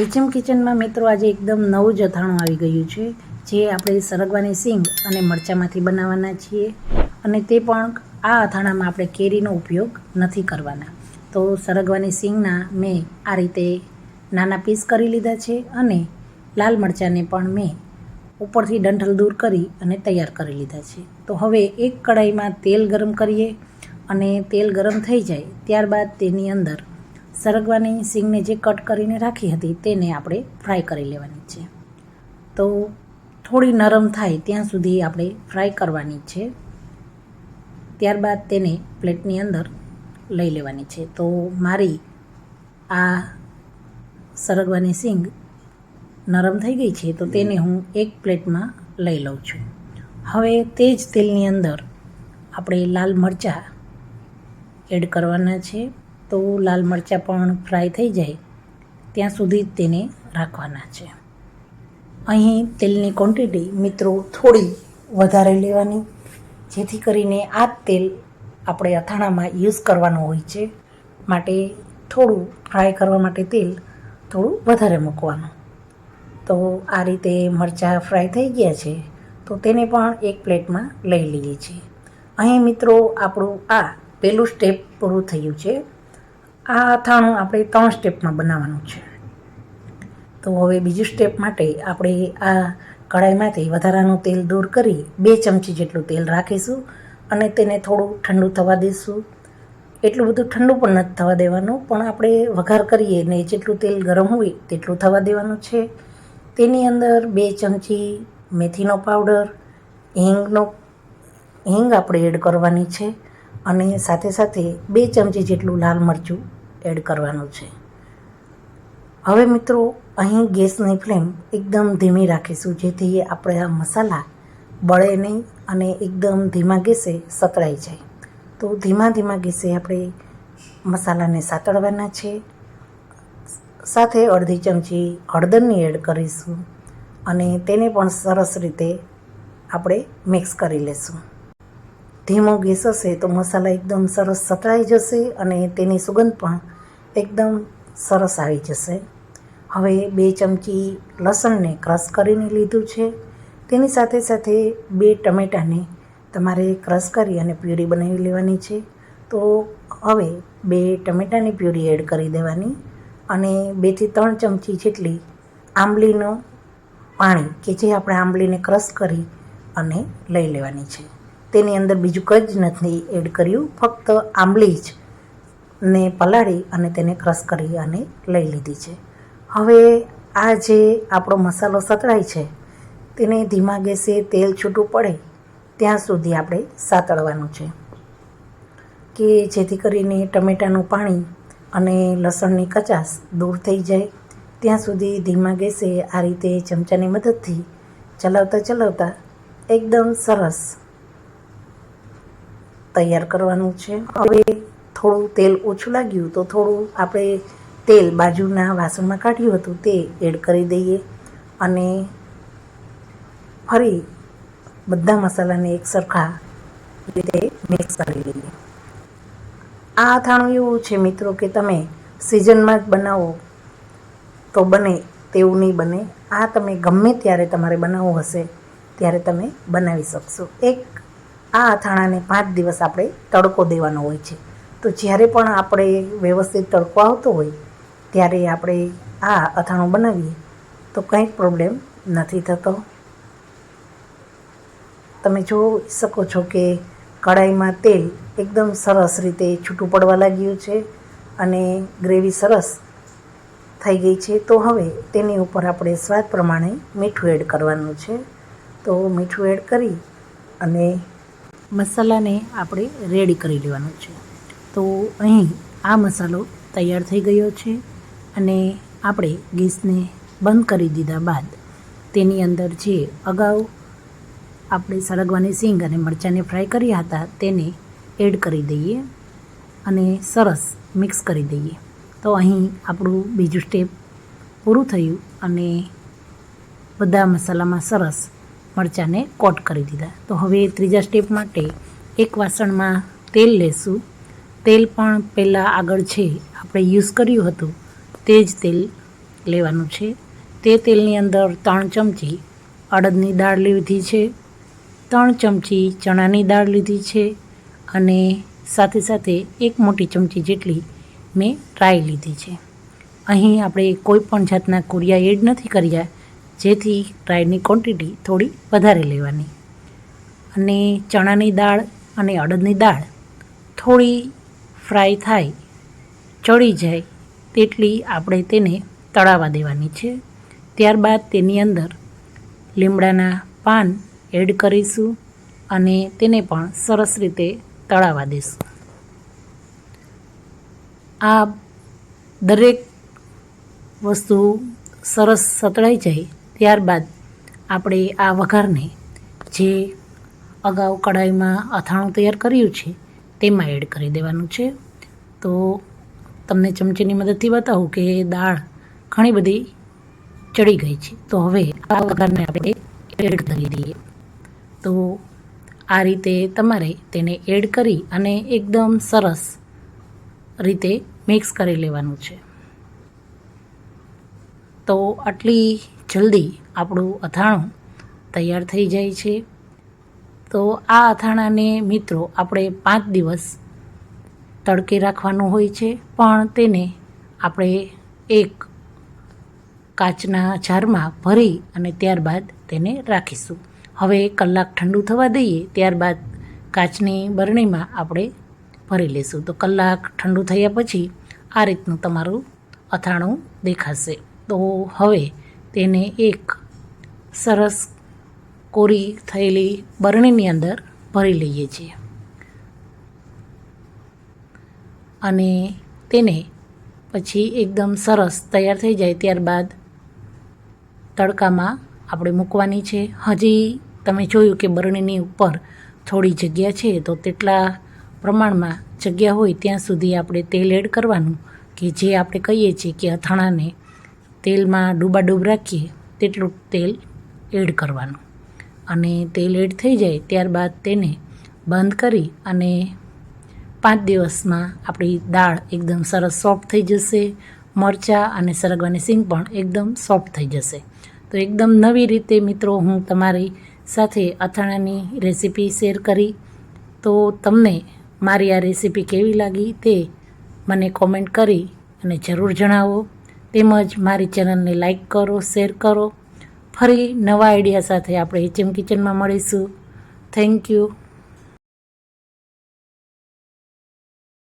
HM કિચનમાં મિત્રો આજે એકદમ નવું જ અથાણું આવી ગયું છે, જે આપણે સરગવાની સિંગ અને મરચાંમાંથી બનાવવાના છીએ અને તે પણ આ અથાણામાં આપણે કેરીનો ઉપયોગ નથી કરવાના. તો સરગવાની સિંગના મેં આ રીતે નાના પીસ કરી લીધા છે અને લાલ મરચાંને પણ મેં ઉપરથી ડંઠલ દૂર કરી અને તૈયાર કરી લીધા છે. તો હવે એક કઢાઈમાં તેલ ગરમ કરીએ અને તેલ ગરમ થઈ જાય ત્યારબાદ તેની અંદર સરગવાની સિંગને જે કટ કરીને રાખી હતી તેને આપણે ફ્રાય કરી લેવાની છે. તો થોડી નરમ થાય ત્યાં સુધી આપણે ફ્રાય કરવાની છે. ત્યારબાદ તેને પ્લેટની અંદર લઈ લેવાની છે. તો મારી આ સરગવાની સિંગ નરમ થઈ ગઈ છે, તો તેને હું એક પ્લેટમાં લઈ લઉં છું. હવે તે જ તેલની અંદર આપણે લાલ મરચાં એડ કરવાના છે. તો લાલ મરચાં પણ ફ્રાય થઈ જાય, ત્યાં સુધી તેને રાખવાના છે. અહીં તેલની ક્વોન્ટિટી મિત્રો થોડી વધારે લેવાની, જેથી કરીને આ તેલ આપણે અથાણામાં યુઝ કરવાનું હોય છે, માટે થોડું ફ્રાય કરવા માટે તેલ થોડું વધારે મૂકવાનું. તો આ રીતે મરચાં ફ્રાય થઈ ગયા છે, તો તેને પણ એક પ્લેટમાં લઈ લઈએ છીએ. અહીં મિત્રો આપણું આ પહેલું સ્ટેપ પૂરું થયું છે આ અથાણું આપણે ત્રણ સ્ટેપમાં બનાવવાનું છે. તો હવે બીજું સ્ટેપ માટે આપણે આ કઢાઈમાંથી વધારાનું તેલ દૂર કરી બે ચમચી જેટલું તેલ રાખીશું અને તેને થોડું ઠંડુ થવા દઈશું. એટલું બધું ઠંડુ પણ નથી થવા દેવાનું, પણ આપણે વઘાર કરીએ ને જેટલું તેલ ગરમ હોય તેટલું થવા દેવાનું છે. તેની અંદર બે ચમચી મેથીનો પાવડર, હિંગનો, હિંગ આપણે એડ કરવાની છે અને સાથે સાથે બે ચમચી જેટલું લાલ મરચું એડ કરવાનું છે. હવે મિત્રો, અહીં ગેસની ફ્લેમ એકદમ ધીમી રાખીશું, જેથી આપણે આ મસાલા બળે નહીં અને એકદમ ધીમા ગેસે સતળાઈ જાય. તો ધીમા ધીમા ગેસે આપણે મસાલાને સાતળવાના છે. સાથે અડધી ચમચી હળદરની એડ કરીશું અને તેને પણ સરસ રીતે આપણે મિક્સ કરી લેશું. ધીમો ગેસ હશે તો મસાલા એકદમ સરસ સતળાઈ જશે અને તેની સુગંધ પણ એકદમ સરસ આવી જશે. હવે બે ચમચી લસણને ક્રશ કરીને લીધું છે. તેની સાથે સાથે બે ટમેટાને તમારે ક્રશ કરી અને પ્યુરી બનાવી લેવાની છે. તો હવે બે ટમેટાની પ્યુરી એડ કરી દેવાની અને બેથી ત્રણ ચમચી જેટલી આંબલીનું પાણી કે જે આપણે આંબલીને ક્રશ કરી અને લઈ લેવાની છે. તેની અંદર બીજું કંઈ જ નથી એડ કર્યું. ફક્ત આંબલી જ ને પલાળી અને તેને ક્રશ કરી અને લઈ લીધી છે. હવે આ જે આપણો મસાલો સતળાય છે, તેને ધીમા ગેસે તેલ છૂટું પડે ત્યાં સુધી આપણે સાતળવાનું છે. કે જેથી કરીને ટમેટાનું પાણી અને લસણની કચાશ દૂર થઈ જાય, ત્યાં સુધી ધીમા ગેસે આ રીતે ચમચાની મદદથી ચલાવતા ચલાવતા એકદમ સરસ તૈયાર કરવાનું છે. હવે થોડું તેલ ઓછું લાગ્યું તો થોડું આપણે તેલ બાજુના વાસણમાં કાઢ્યું હતું તે એડ કરી દઈએ અને ફરી બધા મસાલાને એક સરખા રીતે મિક્સ કરી લઈએ. આ અથાણું એવું છે મિત્રો કે તમે સિઝનમાં જ બનાવો તો બને તેવું નહીં બને. આ તમે ગમે ત્યારે તમારે બનાવવું હશે ત્યારે તમે બનાવી શકશો. એક આ અથાણાને પાંચ દિવસ આપણે તડકો દેવાનો હોય છે. તો જ્યારે પણ આપણે વ્યવસ્થિત તડકો આવતો હોય, ત્યારે આપણે આ અથાણું બનાવીએ, તો કંઈ પ્રોબ્લેમ નથી થતો. તમે જોઈ શકો છો કે કઢાઈમાં તેલ એકદમ સરસ રીતે છૂટું પડવા લાગ્યું છે અને ગ્રેવી સરસ થઈ ગઈ છે. તો હવે તેની ઉપર આપણે સ્વાદ પ્રમાણે મીઠું એડ કરવાનું છે. તો મીઠું એડ કરી અને મસાલાને આપણે રેડી કરી લેવાનું છે. તો અહીં આ મસાલો તૈયાર થઈ ગયો છે અને આપણે ગેસને બંધ કરી દીધા બાદ તેની અંદર જે અગાઉ આપણે સળગવાની સિંગ અને મરચાંને ફ્રાય કર્યા હતા તેને એડ કરી દઈએ અને સરસ મિક્સ કરી દઈએ. તો અહીં આપણું બીજું સ્ટેપ પૂરું થયું અને બધા મસાલામાં સરસ મરચાંને કોટ કરી દીધા. તો હવે ત્રીજા સ્ટેપ માટે એક વાસણમાં તેલ લેશું. તેલ પણ પહેલાં આગળ છે આપણે યુઝ કર્યું હતું, તે જ તેલ લેવાનું છે. તે તેલની અંદર ત્રણ ચમચી અડદની દાળ લીધી છે, ત્રણ ચમચી ચણાની દાળ લીધી છે અને સાથે સાથે એક મોટી ચમચી જેટલી મેં રાઈ લીધી છે. અહીં આપણે કોઈ પણ જાતના કુરિયા એડ નથી કર્યા, જેથી રાઈની ક્વોન્ટિટી થોડી વધારે લેવાની. અને ચણાની દાળ અને અડદની દાળ થોડી ફ્રાય થાય, ચડી જાય, તેટલી આપણે તેને તળાવા દેવાની છે. ત્યારબાદ તેની અંદર લીમડાના પાન એડ કરીશું અને તેને પણ સરસ રીતે તળાવા દઈશું આ દરેક વસ્તુ સરસ સતળાઈ જાય, ત્યારબાદ આપણે આ વઘારને જે અગાઉ કઢાઈમાં અથાણું તૈયાર કર્યું છે તેમાં એડ કરી દેવાનું છે. તો તમને ચમચીની મદદથી બતાવું કે દાળ ઘણી બધી ચડી ગઈ છે. તો હવે આ વઘારને આપણે એડ કરી દઈએ. તો આ રીતે તમારે તેને એડ કરી અને એકદમ સરસ રીતે મિક્સ કરી લેવાનું છે. તો આટલી જલ્દી આપણું અથાણું તૈયાર થઈ જાય છે. તો આ અથાણાને, મિત્રો, આપણે પાંચ દિવસ તડકે રાખવાનું હોય છે, પણ તેને આપણે એક કાચના જારમાં ભરી અને ત્યારબાદ તેને રાખીશું. હવે કલાક ઠંડુ થવા દઈએ, ત્યારબાદ કાચની બરણીમાં આપણે ભરી લઈશું તો કલાક ઠંડુ થયા પછી આ રીતનું તમારું અથાણું દેખાશે. તો હવે તેને એક સરસ કોરી થયેલી બરણીની અંદર ભરી લઈએ છીએ. અને તેને પછી એકદમ સરસ તૈયાર થઈ જાય ત્યારબાદ તડકામાં આપણે મૂકવાની છે. હજી તમે જોયું કે બરણીની ઉપર થોડી જગ્યા છે, તો તેટલા પ્રમાણમાં જગ્યા હોય ત્યાં સુધી આપણે તેલ એડ કરવાનું કે જે આપણે કહીએ છીએ કે અથાણાને તેલમાં ડૂબાડૂબ રાખીએ, તેટલું તેલ એડ કરવાનું. અને તે લેટ થઈ જાય ત્યારબાદ તેને બંધ કરી અને પાંચ દિવસમાં આપણી દાળ એકદમ સરસ સોફ્ટ થઈ જશે. મરચાં અને સરગવાની સિંગ પણ એકદમ સોફ્ટ થઈ જશે. તો એકદમ નવી રીતે મિત્રો હું તમારી સાથે અથાણાની રેસીપી શેર કરી. તો તમને મારી આ રેસીપી કેવી લાગી તે મને કોમેન્ટ કરી અને જરૂર જણાવો. તેમજ મારી ચેનલને લાઈક કરો શેર કરો. ફરી નવા આઈડિયા સાથે આપણે એચએમ કિચનમાં મળીશું. Thank you